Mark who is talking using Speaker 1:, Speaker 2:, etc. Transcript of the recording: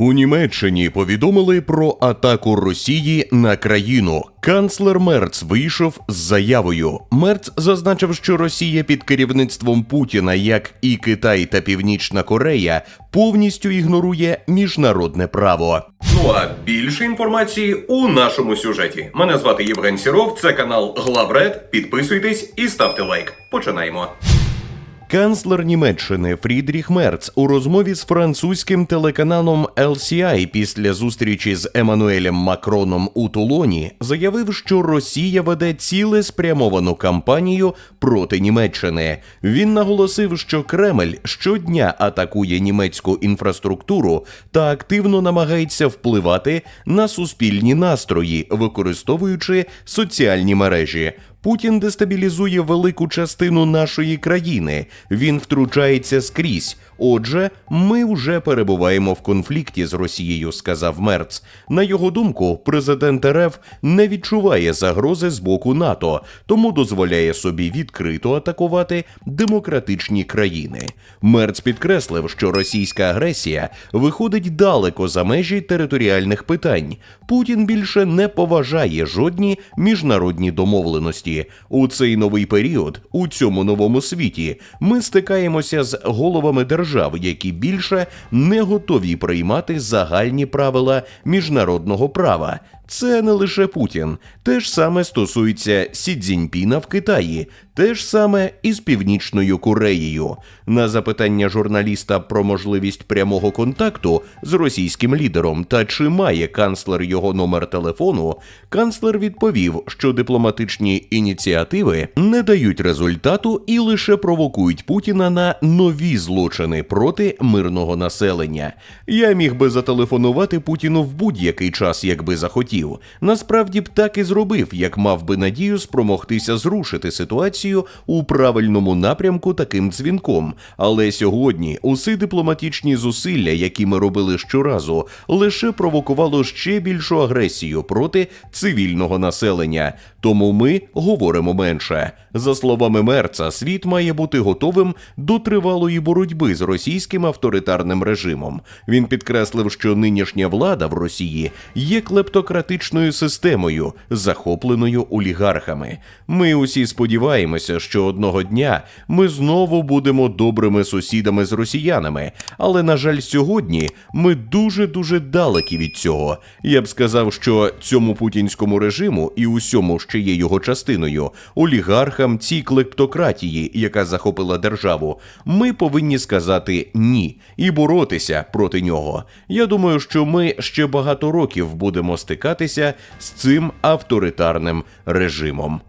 Speaker 1: У Німеччині повідомили про атаку Росії на країну. Канцлер Мерц вийшов з заявою. Мерц зазначив, що Росія під керівництвом Путіна, як і Китай та Північна Корея, повністю ігнорує міжнародне право. Ну а більше інформації у нашому сюжеті. Мене звати Євген Сіров. Це канал Главред. Підписуйтесь і ставте лайк. Починаємо. Канцлер Німеччини Фрідріх Мерц у розмові з французьким телеканалом LCI після зустрічі з Еммануелем Макроном у Тулоні заявив, що Росія веде цілеспрямовану кампанію проти Німеччини. Він наголосив, що Кремль щодня атакує німецьку інфраструктуру та активно намагається впливати на суспільні настрої, використовуючи соціальні мережі. Путін дестабілізує велику частину нашої країни. Він втручається скрізь. Отже, ми вже перебуваємо в конфлікті з Росією, сказав Мерц. На його думку, президент РФ не відчуває загрози з боку НАТО, тому дозволяє собі відкрито атакувати демократичні країни. Мерц підкреслив, що російська агресія виходить далеко за межі територіальних питань. Путін більше не поважає жодні міжнародні домовленості. У цей новий період, у цьому новому світі, ми стикаємося з головами держав, які більше не готові приймати загальні правила міжнародного права. Це не лише Путін, те ж саме стосується Сі Цзіньпіна в Китаї, те ж саме і з Північною Кореєю. На запитання журналіста про можливість прямого контакту з російським лідером та чи має канцлер його номер телефону, канцлер відповів, що дипломатичні ініціативи не дають результату і лише провокують Путіна на нові злочини проти мирного населення. Я міг би зателефонувати Путіну в будь-який час, якби захотів. Насправді б так і зробив, як мав би надію спромогтися зрушити ситуацію у правильному напрямку таким дзвінком. Але сьогодні усі дипломатичні зусилля, які ми робили щоразу, лише провокувало ще більшу агресію проти цивільного населення. Тому ми говоримо менше. За словами Мерца, світ має бути готовим до тривалої боротьби з російським авторитарним режимом. Він підкреслив, що нинішня влада в Росії є клептократичною системою, захопленою олігархами. Ми усі сподіваємося, що одного дня ми знову будемо добрими сусідами з росіянами. Але на жаль, сьогодні ми дуже дуже далекі від цього. Я б сказав, що цьому путінському режиму і усьому, що є його частиною, олігархам, цій клептократії, яка захопила державу, ми повинні сказати ні і боротися проти нього. Я думаю, що ми ще багато років будемо стикатися з цим авторитарним режимом.